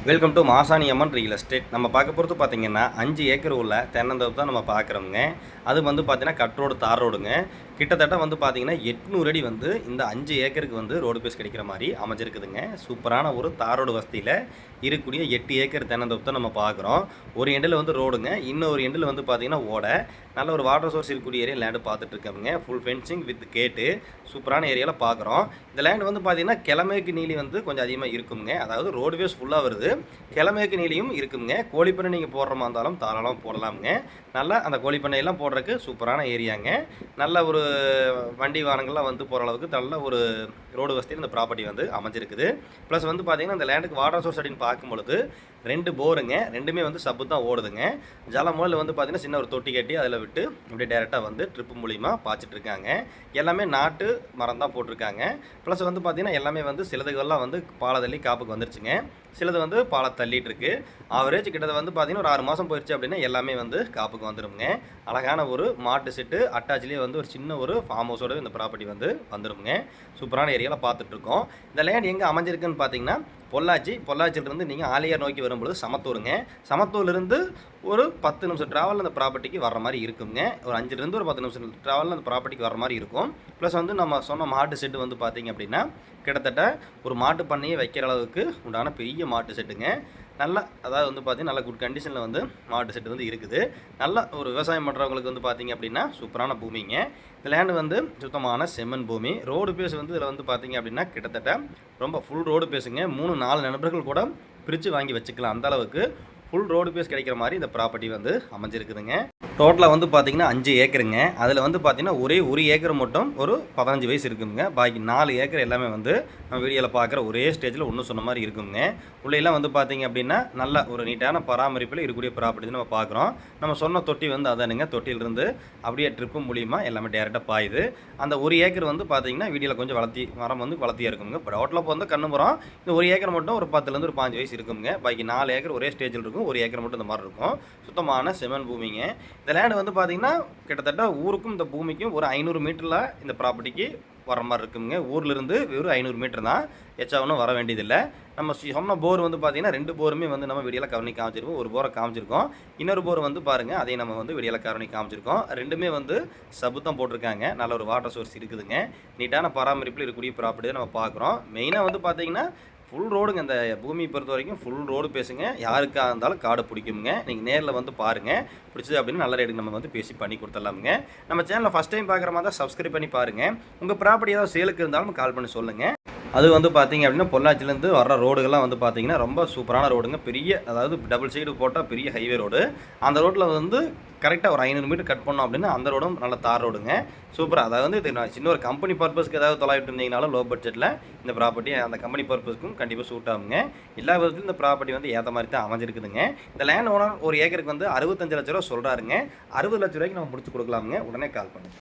Welcome to Masani Amman real estate நம்ம பார்க்க போகிறது பார்த்தீங்கன்னா அஞ்சு ஏக்கர் உள்ள தென்னந்தோப்பு தான் நம்ம பார்க்குறோங்க அது வந்து பார்த்தீங்கன்னா கட் ரோடு தார் ரோடுங்க கிட்டத்தட்ட வந்து பார்த்தீங்கன்னா எட்நூறு அடி வந்து இந்த அஞ்சு ஏக்கருக்கு வந்து ரோடு பேஸ் கிடைக்கிற மாதிரி அமைஞ்சிருக்குதுங்க. சூப்பரான ஒரு தாரோடு வசதியில் இருக்கக்கூடிய எட்டு ஏக்கர் தென்னந்தோப்பு நம்ம பார்க்குறோம் ஒரு எண்டில் வந்து ரோடுங்க இன்னொரு எண்டில் வந்து பார்த்தீங்கன்னா ஓடை. நல்ல ஒரு வாட்டர் சோர்ஸ் இருக்கக்கூடிய ஏரியா லேண்டு பார்த்துட்ருக்கோங்க ஃபுல் ஃபென்சிங் வித் கேட்டு சூப்பரான ஏரியாவில் பார்க்குறோம் இந்த லேண்ட் வந்து பார்த்தீங்கன்னா கிழமைக்கு நீலி வந்து கொஞ்சம் அதிகமாக இருக்குங்க. அதாவது ரோடுவேஸ் ஃபுல்லாக வருது. கிழமைக்கு நீலியும் இருக்குங்க. கோழிப்பண்ணை நீங்கள் போடுற மாதிரி இருந்தாலும் தாராளமாக போடலாமுங்க. நல்லா அந்த கோழிப்பண்ணையெல்லாம் போடுறதுக்கு சூப்பரான ஏரியாங்க நல்ல ஒரு வண்டி வாகனங்கள்லாம் வந்து போகிற அளவுக்கு நல்ல ஒரு ரோடு வசதியில் இந்த ப்ராப்பர்ட்டி வந்து அமைஞ்சிருக்குது. ப்ளஸ் வந்து பார்த்தீங்கன்னா இந்த லேண்டுக்கு வாட்டர் சோர்ஸ் அப்படின்னு பார்க்கும் பொழுது ரெண்டு போருங்க. ரெண்டுமே வந்து சப்பு தான் ஓடுதுங்க. ஜல வந்து பார்த்தீங்கன்னா சின்ன ஒரு தொட்டி கட்டி அதில் விட்டு அப்படியே டேரெக்டாக வந்து ட்ரிப்பு மூலிமா பாய்ச்சிட்டு இருக்காங்க. எல்லாமே நாட்டு மரம் தான் போட்டிருக்காங்க. ப்ளஸ் வந்து பார்த்தீங்கன்னா எல்லாமே வந்து சிலதுகள்லாம் வந்து பாலை தள்ளி காப்புக்கு வந்துருச்சுங்க. சிலது வந்து பாலை தள்ளிட்டு இருக்கு. ஆவரேஜ் கிட்டத்தட்ட வந்து பார்த்தீங்கன்னா ஒரு ஆறு மாதம் போயிடுச்சு அப்படின்னா எல்லாமே வந்து காப்புக்கு வந்துடுங்க அழகான ஒரு மாட்டு செட்டு அட்டாச்லேயே வந்து ஒரு சின்ன ஒரு ஃபார்ம் ஹவுஸோட இந்த ப்ராப்பர்ட்டி வந்து வந்துடுங்க சூப்பரான ஏரியாவில் பார்த்துட்டு இருக்கோம். இந்த லேண்ட் எங்கே அமைஞ்சிருக்குன்னு பார்த்தீங்கன்னா பொள்ளாச்சி. பொள்ளாச்சியிலிருந்து நீங்கள் ஆலியார் நோக்கி வரும்பொழுது சமத்தூருங்க. சமத்தூர்லேருந்து ஒரு பத்து நிமிஷம் ட்ராவல் அந்த ப்ராப்பர்ட்டிக்கு வர்ற மாதிரி இருக்குங்க. ஒரு அஞ்சுலேருந்து ஒரு பத்து நிமிஷம் ட்ராவல் அந்த ப்ராப்பர்ட்டிக்கு வர மாதிரி இருக்கும். ப்ளஸ் வந்து நம்ம சொன்ன மாட்டு செட்டு வந்து பார்த்தீங்க அப்படின்னா கிட்டத்தட்ட ஒரு மாட்டு பண்ணையை வைக்கிற அளவுக்கு உண்டான பெரிய மாட்டு செட்டுங்க நல்ல அதாவது வந்து பார்த்தீங்கன்னா நல்ல குட் கண்டிஷனில் வந்து மாட்டு செட்டு வந்து இருக்குது. நல்ல ஒரு விவசாயம் பண்ணுறவங்களுக்கு வந்து பார்த்தீங்க அப்படின்னா சூப்பரான பூமிங்க. இந்த லேண்டு வந்து சுத்தமான செம்மண் பூமி. ரோடு பேஸ் வந்து இதில் வந்து பார்த்தீங்க அப்படின்னா கிட்டத்தட்ட ரொம்ப ஃபுல் ரோடு பேஸுங்க மூணு நாலு நண்பர்கள் கூட பிரித்து வாங்கி வச்சுக்கலாம். அந்த அளவுக்கு ஃபுல் ரோடு பேஸ் கிடைக்கிற மாதிரி இந்த ப்ராப்பர்ட்டி வந்து அமைஞ்சிருக்குதுங்க. டோட்டலாக வந்து பார்த்தீங்கன்னா அஞ்சு ஏக்கருங்க. அதில் வந்து பார்த்தீங்கன்னா ஒரே ஒரு ஏக்கர் மட்டும் ஒரு பதினஞ்சு வயசு இருக்குங்க. பாக்கி நாலு ஏக்கர் எல்லாமே வந்து நம்ம வீடியோவில் பார்க்குற ஒரே ஸ்டேஜில் ஒன்றும் சொன்ன மாதிரி இருக்குங்க. உள்ளேலாம் வந்து பார்த்தீங்க அப்படின்னா நல்ல ஒரு நீட்டான பராமரிப்பில் இருக்கக்கூடிய ப்ராப்பர்ட்டி நம்ம பார்க்குறோம் நம்ம சொன்ன தொட்டி வந்து அதானுங்க. தொட்டியிலிருந்து அப்படியே ட்ரிப்பு மூலியமாக எல்லாமே டேரெக்டாக பாயுது. அந்த ஒரு ஏக்கர் வந்து பார்த்தீங்கன்னா வீடியோவில் கொஞ்சம் வளர்த்தி மரம் வந்து வளர்த்தியாக இருக்குங்க. இப்போ டோட்டலாக வந்து கண்ணுபுறம் இந்த ஒரு ஏக்கர் மட்டும் ஒரு பத்துலேருந்து ஒரு பாஞ்சு வயசு இருக்குங்க. பாக்கி நாலு ஏக்கர் ஒரே ஸ்டேஜில் இருக்கும். ஒரு ஏக்கர் மட்டும் இந்த மாதிரி இருக்கும். சுத்தமான செமன் பூமிங்க. இந்த லேண்ட் வந்து பார்த்தீங்கன்னா கிட்டத்தட்ட ஊருக்கும் இந்த பூமிக்கும் ஒரு ஐநூறு மீட்டரில் இந்த ப்ராப்பர்ட்டிக்கு வர மாதிரி இருக்குங்க. ஊர்லேருந்து வெறும் ஐநூறு மீட்டர் தான். எச்சா ஒன்றும் வர வேண்டியதில்லை. நம்ம சொன்ன போர் வந்து பார்த்தீங்கன்னா ரெண்டு போருமே வந்து நம்ம வெளியில் கவனி காமிச்சிருக்கோம் ஒரு போரை காமிச்சிருக்கோம். இன்னொரு போர் வந்து பாருங்கள் அதையும் நம்ம வந்து வெளியில் கவனி காமிச்சிருக்கோம். ரெண்டுமே வந்து சபுத்தம் போட்டிருக்காங்க. நல்ல ஒரு வாட்டர் சோர்ஸ் இருக்குதுங்க. நீட்டான பராமரிப்பில் இருக்கக்கூடிய ப்ராப்பர்ட்டி நம்ம பார்க்குறோம் மெயினாக வந்து பார்த்தீங்கன்னா ஃபுல் ரோடுங்க இந்த பூமி பொறுத்த வரைக்கும் ஃபுல் ரோடு பேசுங்க. யாருக்காக இருந்தாலும் காடை பிடிக்குங்க நீங்கள் நேரில் வந்து பாருங்கள் பிடிச்சது அப்படின்னு நல்ல ரேட்டுக்கு நம்ம வந்து பேசி பண்ணி கொடுத்துடலாமுங்க. நம்ம சேனலில் ஃபஸ்ட் டைம் பார்க்குற மாதிரி தான் சப்ஸ்கிரைப் பண்ணி பாருங்கள் உங்கள் ப்ராப்பர்ட்டி ஏதாவது சேலுக்கு இருந்தாலும் கால் பண்ணி சொல்லுங்கள் அது வந்து பார்த்தீங்க அப்படின்னா பொள்ளாச்சிலேருந்து வர ரோடுகள்லாம் வந்து பார்த்தீங்கன்னா ரொம்ப சூப்பரான ரோடுங்க பெரிய அதாவது டபுள் சைடு போட்டால் பெரிய ஹைவே ரோடு அந்த ரோட்டில் வந்து கரெக்டாக ஒரு ஐநூறு மீட்டர் கட் பண்ணோம் அப்படின்னா அந்த ரோடும் நல்ல தார் ரோடுங்க. சூப்பராக அதாவது வந்து இது நான் சின்ன ஒரு கம்பெனி பர்பஸ்க்கு ஏதாவது தொலைவிட்டு இருந்தீங்கனாலும் லோ பட்ஜெட்டில் இந்த ப்ராப்பர்ட்டி அந்த கம்பெனி பர்பஸ்க்கும் கண்டிப்பாக சூட் ஆகுங்க. எல்லா விதத்துலையும் இந்த ப்ராப்பர்ட்டி வந்து ஏற்ற மாதிரி தான் அமைஞ்சிருக்குதுங்க. இந்த லேண்ட் ஓனர் ஒரு ஏக்கருக்கு வந்து அறுபத்தஞ்சு லட்ச ரூபா சொல்கிறாருங்க அறுபது லட்ச ரூபாய்க்கு நம்ம முடிச்சு கொடுக்கலாமுங்க. உடனே கால் பண்ணுங்கள்